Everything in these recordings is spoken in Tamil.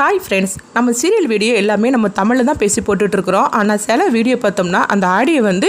ஹாய் ஃப்ரெண்ட்ஸ் நம்ம சீரியல் வீடியோ எல்லாமே நம்ம தமிழில் தான் பேசி போட்டுட்ருக்குறோம். ஆனால் சில வீடியோ பார்த்தோம்னா அந்த ஆடியோ வந்து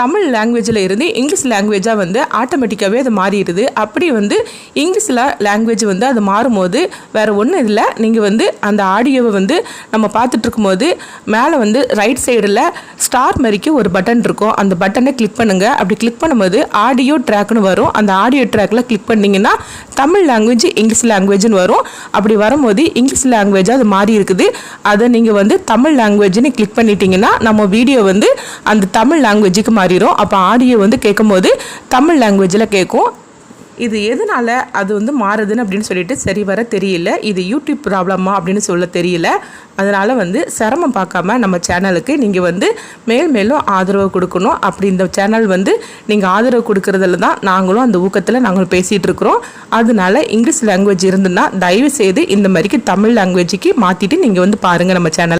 தமிழ் லாங்குவேஜில் இருந்து இங்கிலீஷ் லாங்குவேஜாக வந்து ஆட்டோமேட்டிக்காகவே அது மாறிடுது. அப்படி வந்து இங்கிலீஷில் லாங்குவேஜ் வந்து அது மாறும்போது வேறு ஒன்றும் இல்லை. நீங்கள் வந்து அந்த ஆடியோவை வந்து நம்ம பார்த்துட்ருக்கும்போது மேலே வந்து ரைட் சைடில் ஸ்டார் மாதிரிக்கு ஒரு பட்டன் இருக்கும். அந்த பட்டனை கிளிக் பண்ணுங்கள் அப்படி கிளிக் பண்ணும்போது ஆடியோ ட்ராக்னு வரும். அந்த ஆடியோ ட்ராக்கில் கிளிக் பண்ணிங்கன்னா தமிழ் லாங்குவேஜ் இங்கிலீஷ் லாங்குவேஜ்னு வரும். அப்படி வரும்போது இங்கிலீஷ் லாங்குவேஜ் லாங்குவேஜாக அது மாறி இருக்குது. அதை நீங்கள் வந்து தமிழ் லாங்குவேஜ்னு கிளிக் பண்ணிட்டீங்கன்னா நம்ம வீடியோ வந்து அந்த தமிழ் லாங்குவேஜுக்கு மாறிடும் அப்போ ஆடியோ வந்து கேட்கும்போது தமிழ் லாங்குவேஜில் கேட்கும். இது எதனால் அது வந்து மாறுதுன்னு அப்படின்னு சொல்லிட்டு சரி வர தெரியல. இது யூடியூப் ப்ராப்ளமா அப்படின்னு சொல்ல தெரியல. அதனால் வந்து சிரமம் பார்க்காம நம்ம சேனலுக்கு நீங்கள் வந்து மேல் மேலும் ஆதரவு கொடுக்கணும். அப்படி இந்த சேனல் வந்து நீங்கள் ஆதரவு கொடுக்கறதுல தான் நாங்களும் அந்த ஊக்கத்தில் நாங்கள் பேசிகிட்டு இருக்கிறோம். அதனால இங்கிலீஷ் லாங்குவேஜ் இருந்துன்னா தயவு செய்து இந்த மாதிரிக்கு தமிழ் லாங்குவேஜுக்கு மாற்றிட்டு நீங்கள் வந்து பாருங்கள் நம்ம சேனல்.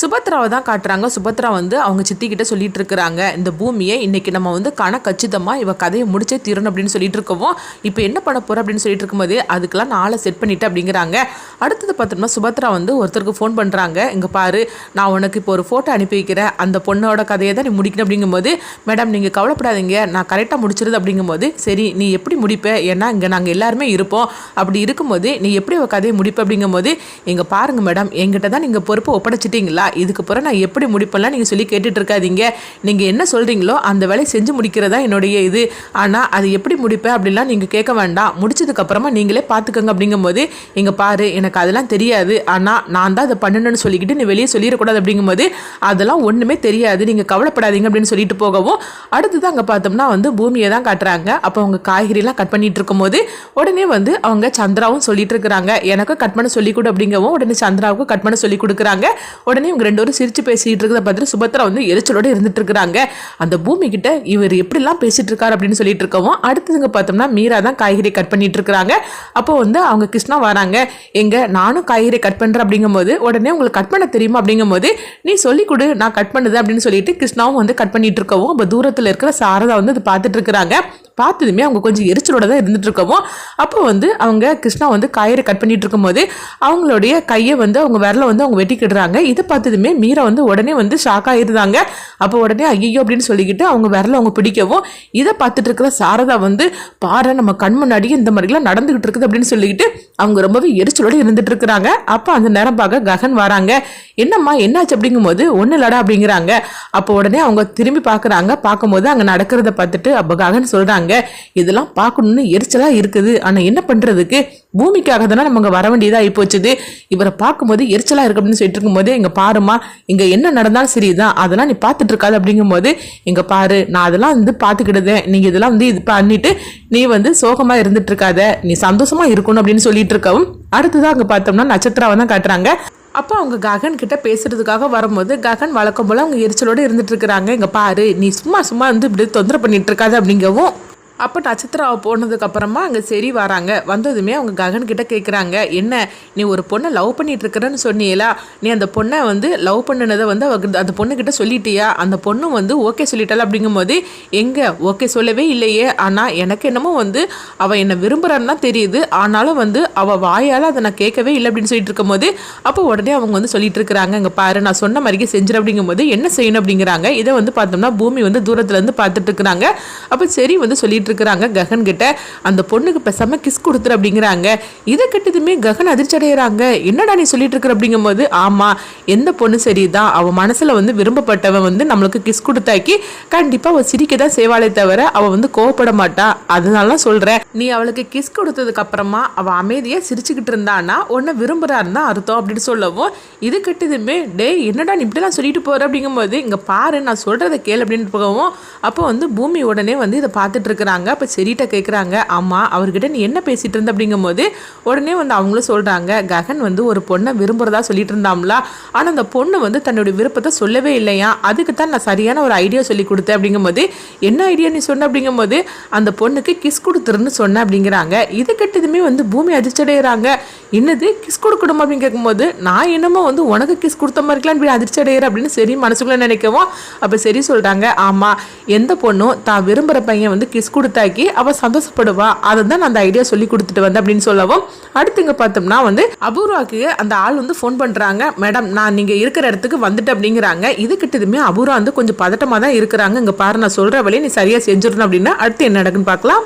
சுபத்ராவை தான் காட்டுறாங்க. சுபத்ரா வந்து அவங்க சித்திக்கிட்ட சொல்லிட்டு இருக்கிறாங்க. இந்த பூமியை இன்னைக்கு நம்ம வந்து கண கச்சிதமாக இவ கதையை முடிச்சே தீரணும் அப்படின்னு சொல்லிட்டு இருக்கவும் இப்போ என்ன பண்ண போகிறோம் அப்படின்னு சொல்லிட்டு இருக்கும்போது அதுக்கெல்லாம் நாளை செட் பண்ணிட்டு அப்படிங்கிறாங்க. அடுத்தது பார்த்தோம்னா சுபத்ரா வந்து ஒருத்தருக்கு ஃபோன் பண்ணுறாங்க இங்கே பாரு நான் உனக்கு இப்போ ஒரு ஃபோட்டோ அனுப்பி வைக்கிறேன். அந்த பொண்ணோட கதையை தான் நீ முடிக்கணும் அப்படிங்கும்போது மேடம் நீங்கள் கவலைப்படாதீங்க. நான் கரெக்டாக முடிச்சிருது அப்படிங்கும்போது சரி நீ எப்படி முடிப்ப? ஏன்னா இங்கே நாங்கள் எல்லாருமே இருப்போம். அப்படி இருக்கும்போது நீ எப்படி உன் கதையை முடிப்ப? அப்படிங்கும்போது இங்கே பாருங்க மேடம் எங்கிட்ட தான் நீங்கள் பொறுப்பு ஒப்படைச்சிட்டீங்களா? இதுக்கு இதுக்கப்புறம் நான் எப்படி முடிப்பேன்லாம் நீங்கள் சொல்லி கேட்டுட்டு இருக்காதீங்க நீங்கள் என்ன சொல்கிறீங்களோ அந்த வேலையை செஞ்சு முடிக்கிறதா என்னுடைய இது. ஆனால் அது எப்படி முடிப்பேன் அப்படிலாம் நீங்கள் கேட்க வேண்டாம். முடிச்சதுக்கப்புறமா நீங்களே பார்த்துக்கோங்க அப்படிங்கும்போது இங்கே பாரு எனக்கு அதெல்லாம் தெரியாது. ஆனால் நான் தான் அதை பண்ணணும்னு சொல்லிக்கிட்டு நீ வெளியே சொல்லிடக்கூடாது அப்படிங்கும்போது அதெல்லாம் ஒன்றுமே தெரியாது. நீங்கள் கவலைப்படாதீங்க அப்படின்னு சொல்லிட்டு போகவும் அடுத்தது அங்கே பார்த்தோம்னா வந்து பூமியை தான் காட்டுறாங்க. அப்போ அவங்க காய்கறிலாம் கட் பண்ணிட்டு இருக்கும்போது உடனே வந்து அவங்க சந்திராவும் சொல்லிட்டு இருக்கிறாங்க எனக்கும் கட் பண்ண சொல்லி கொடு அப்படிங்கவும் உடனே சந்திராவுக்கும் கட் பண்ண சொல்லி கொடுக்குறாங்க. உடனே இவங்க ரெண்டு பேரும் சிரிச்சு பேசிட்டு இருக்கிறத பார்த்துட்டு சுபத்ரா வந்து எரிச்சலோட இருந்துட்டு இருக்கிறாங்க அந்த பூமி கிட்ட இவர் எப்படிலாம் பேசிட்டு இருக்காரு அப்படின்னு சொல்லிட்டு இருக்கவும் அடுத்ததுங்க பார்த்தோம்னா மீரா தான் காய்கறி கட் பண்ணிட்டு இருக்கிறாங்க அப்போ வந்து அவங்க கிருஷ்ணா வராங்க. எங்க நானும் காய்கறி கட் பண்றேன் அப்படிங்கும்போது உடனே உங்களுக்கு கட் பண்ண தெரியுமா அப்படிங்கும்போது நீ சொல்லி கொடு நான் கட் பண்ணுது அப்படின்னு சொல்லிட்டு கிருஷ்ணாவும் வந்து கட் பண்ணிட்டு இருக்கவும் அப்போ தூரத்தில் இருக்கிற சாரதா வந்து அது பார்த்துட்டு இருக்கிறாங்க பார்த்ததுமே அவங்க கொஞ்சம் எரிச்சலோட தான் இருந்துட்டு இருக்கவும் அப்போ வந்து அவங்க கிருஷ்ணா வந்து காய்கறி கட் பண்ணிட்டு இருக்கும்போது அவங்களுடைய கையை வந்து அவங்க விரல வந்து அவங்க வெட்டிக்கிடுறாங்க. இதை பார்த்ததுமே மீரா வந்து உடனே வந்து ஷாக் ஆயிருந்தாங்க. அப்போ உடனே ஐயோ அப்படின்னு சொல்லிக்கிட்டு அவங்க விரல அவங்க பிடிக்கவும் இதை பார்த்துட்டு இருக்கிற சாரதா வந்து பாரு நம்ம கண் முன்னாடியே இந்த மாதிரிலாம் நடந்துகிட்டு இருக்குது அப்படின்னு சொல்லிக்கிட்டு அவங்க ரொம்பவே எரிச்சலோட இருந்துட்டு இருக்கிறாங்க அப்போ அந்த நேரம் பார்க்க ககன் வராங்க. என்னம்மா என்னாச்சு? அப்படிங்கும்போது ஒன்றும் இல்லடா அப்படிங்கிறாங்க. அப்போ உடனே அவங்க திரும்பி பார்க்குறாங்க. பார்க்கும்போது அங்கே நடக்கிறத பார்த்துட்டு அப்போ ககன் சொல்கிறாங்க இதெல்லாம் பார்க்கணுன்னு எரிச்சலாக இருக்குது. ஆனால் என்ன பண்ணுறதுக்கு பூமிக்காக தானே நம்ம அங்கே வர வேண்டியதாக ஆகி போச்சுது இவரை பார்க்கும்போது எரிச்சலாக இருக்கு அப்படின்னு சொல்லிட்டு இருக்கும்போது இங்கே பாருமா இங்கே என்ன நடந்தாலும் சரிதான் அதெல்லாம் நீ பார்த்துட்டு இருக்காது அப்படிங்கும்போது இங்கே பாரு நான் அதெல்லாம் வந்து பார்த்துக்கிடுதேன். நீங்கள் இதெல்லாம் வந்து இது பண்ணிட்டு நீ வந்து சோகமாக இருந்துட்டு இருக்காத. நீ சந்தோஷமாக இருக்கணும் அப்படின்னு சொல்லிட்டு இருக்கவும் அடுத்ததான் அங்கே பார்த்தோம்னா நட்சத்திராவை தான் காட்டுறாங்க. அப்போ அவங்க ககன் கிட்ட பேசுறதுக்காக வரும்போது ககன் வழக்கம் போல அவங்க எரிச்சலோடு இருந்துட்டு இருக்கிறாங்க. இங்கே பாரு நீ சும்மா சும்மா வந்து இப்படி தொந்தரவு பண்ணிட்டு இருக்காது அப்படிங்கவும் அப்போ நட்சத்திராவை போனதுக்கப்புறமா அங்கே சரி வராங்க. வந்ததுமே அவங்க ககன்கிட்ட கேட்குறாங்க என்ன நீ ஒரு பொண்ணை லவ் பண்ணிட்டு இருக்கிறேன்னு சொன்னியலா? நீ அந்த பொண்ணை வந்து லவ் பண்ணினதை வந்து அவ அந்த பொண்ணுக்கிட்ட சொல்லிட்டியா? அந்த பொண்ணு வந்து ஓகே சொல்லிட்டாள்? அப்படிங்கும்போது எங்கே ஓகே சொல்லவே இல்லையே. ஆனால் எனக்கு என்னமோ வந்து அவள் என்னை விரும்புகிறான்னு தான் தெரியுது. ஆனாலும் வந்து அவள் வாயால் அதை நான் கேட்கவே இல்லை அப்படின்னு சொல்லிட்டு இருக்கும்போது அப்போ உடனே அவங்க வந்து சொல்லிட்டு இருக்கிறாங்க இங்கே பாரு நான் சொன்ன மாதிரியே செஞ்சிரு அப்படிங்கும்போது என்ன செய்யணும்? அப்படிங்கிறாங்க. இதை வந்து பார்த்தோம்னா பூமி வந்து தூரத்துலேருந்து பார்த்துட்டு இருக்கிறாங்க. அப்போ சரி வந்து சொல்லிட்டு இருக்கிறாங்க ககன் கிட்ட அந்த பொண்ணுக்கு பேசாம கிஸ் கொடுத்துரு அப்படிங்கிறாங்க. இதை கெட்டதுமே ககன் அதிர்ச்சி அடைகிறாங்க என்னடா நீ சொல்லிட்டு இருக்கிற அப்படிங்கும்போது ஆமா எந்த பொண்ணு சரிதான். அவன் மனசுல வந்து விரும்பப்பட்டவன் வந்து நம்மளுக்கு கிஸ் கொடுத்தாக்கி கண்டிப்பா அவ சிரிக்க தான் செய்வாளே தவிர அவ வந்து கோவப்பட மாட்டா. அதனால தான் சொல்றேன். நீ அவளுக்கு கிஸ் கொடுத்ததுக்கு அப்புறமா அவ அமைதியா சிரிச்சுக்கிட்டு இருந்தானா உன்னை விரும்புறாருன்னு அர்த்தம் அப்படின்னு சொல்லவும் இது கெட்டதுமே டேய் என்னடா நீ இப்படிலாம் சொல்லிட்டு போற? அப்படிங்கும்போது இங்க பாரு நான் சொல்றதை கேள் அப்படின்னு போகவும் அப்போ வந்து பூமி உடனே வந்து இதை பார்த்துட்டு இருக்கிறாங்க. சொல்கிறாங்க அப்போ சரிட்ட கேட்குறாங்க ஆமாம் அவர்கிட்ட நீ என்ன பேசிகிட்டு இருந்த? அப்படிங்கும்போது உடனே வந்து அவங்களும் சொல்கிறாங்க ககன் வந்து ஒரு பொண்ணை விரும்புகிறதா சொல்லிட்டு இருந்தாங்களா ஆனால் அந்த பொண்ணு வந்து தன்னுடைய விருப்பத்தை சொல்லவே இல்லையா? அதுக்கு தான் நான் சரியான ஒரு ஐடியா சொல்லி கொடுத்தேன். அப்படிங்கும்போது என்ன ஐடியா நீ சொன்ன? அப்படிங்கும்போது அந்த பொண்ணுக்கு கிஸ் கொடுத்துருன்னு சொன்னேன் அப்படிங்கிறாங்க. இது கெட்டதுமே வந்து பூமி அதிர்ச்சடைகிறாங்க என்னது? கிஸ் கொடுக்கணும்? அப்படின்னு கேட்கும்போது நான் என்னமோ வந்து உனக்கு கிஸ் கொடுத்த மாதிரிலாம் இப்படி அதிர்ச்சி அடையிற அப்படின்னு சரி மனசுக்குள்ளே நினைக்கவும் அப்போ சரி சொல்கிறாங்க ஆமாம் எந்த பொண்ணும் தான் விரும்புகிற பையன் வந்து கிஸ் கொடுத்தாக்கி அவள் சந்தோஷப்படுவா. அதை தான் நான் அந்த ஐடியா சொல்லி கொடுத்துட்டு வந்தேன் அப்படின்னு சொல்லவும் அடுத்து இங்கே பார்த்தோம்னா வந்து அபூர்வாக்கு அந்த ஆள் வந்து ஃபோன் பண்ணுறாங்க மேடம் நான் நீங்கள் இருக்கிற இடத்துக்கு வந்துட்டு அப்படிங்கிறாங்க. இது கிட்டதுமே அபூர்வா வந்து கொஞ்சம் பதட்டமாக தான் இருக்கிறாங்க. இங்கே பாரு நான் சொல்கிற வழியை நீ சரியாக செஞ்சிடணும் அப்படின்னா அடுத்து என்ன நடக்குன்னு பார்க்கலாம்.